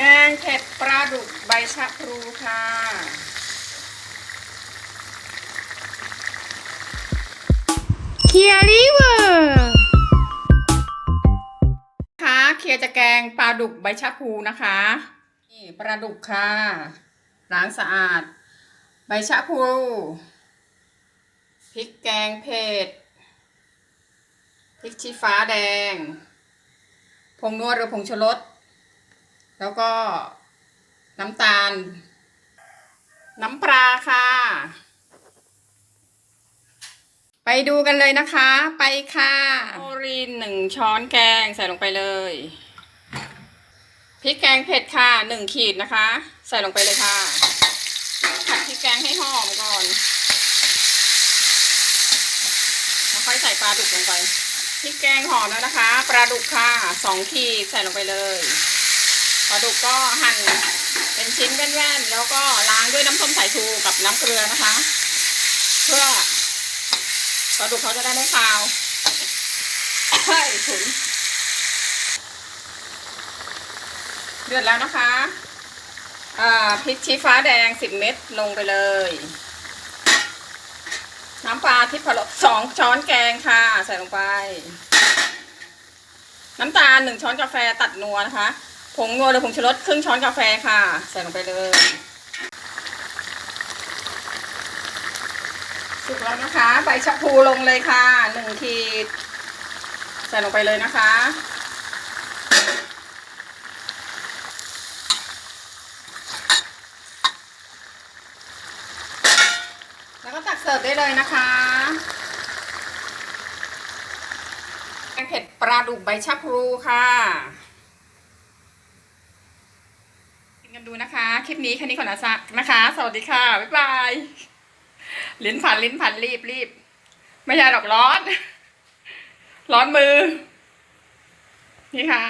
แกงเผ็ดปลาดุกใบชะพลูค่ะ เคียริเวอร์ค่ะเคลียร์จะแกงปลาดุกใบชะพลูนะคะ นี่ปลาดุกค่ะล้างสะอาด ใบชะพลูพริกแกงเผ็ดพริกชี้ฟ้าแดง ผงนวดหรือผงชูรส แล้วก็น้ำตาล น้ำปลาค่ะ ไปดูกันเลยนะคะ ไปค่ะโอรีนหนึ่งช้อนแกงใส่ลงไปเลยพริกแกงเผ็ดค่ะหนึ่งขีดนะคะ ใส่ลงไปเลยค่ะผัดพริกแกงให้หอมก่อนแล้วค่อยใส่ปลาดุกลงไปพริกแกงหอมแล้วนะคะปลาดุกค่ะสองขีดใส่ลงไปเลย ปลาดุกก็หั่นเป็นชิ้นแว่นๆ แล้วก็ล้างด้วยน้ำส้มสายชูกับน้ำเกลือนะคะ เพื่อปลาดุกเขาจะได้ไม่คาวใช่ถุนเดือดแล้วนะคะอ่าพริกชี้ฟ้าแดงสิบเม็ดลงไปเลย น้ำปลาทิพรสสองช้อนแกงค่ะ ใส่ลงไป น้ำตาลหนึ่งช้อนกาแฟตัดนัวนะคะ ผงนัวหรือผงชูรสครึ่งช้อนกาแฟค่ะ ใส่ลงไปเลยสุกแล้วนะคะ ใบชะพูลงเลยค่ะหนึ่งขีด ใส่ลงไปเลยนะคะ แล้วก็ตักเสิร์ฟได้เลยนะคะแกงเผ็ดปลาดุกใบชะพลูค่ะ กันดูนะคะ คลิปนี้แค่นี้ก่อนนะจ๊ะนะคะ สวัสดีค่ะ บ๊ายบาย ลิ้นผันลิ้นผันรีบรีบ ไม่ใช่หรอกร้อน ร้อนมือ นี่ค่ะ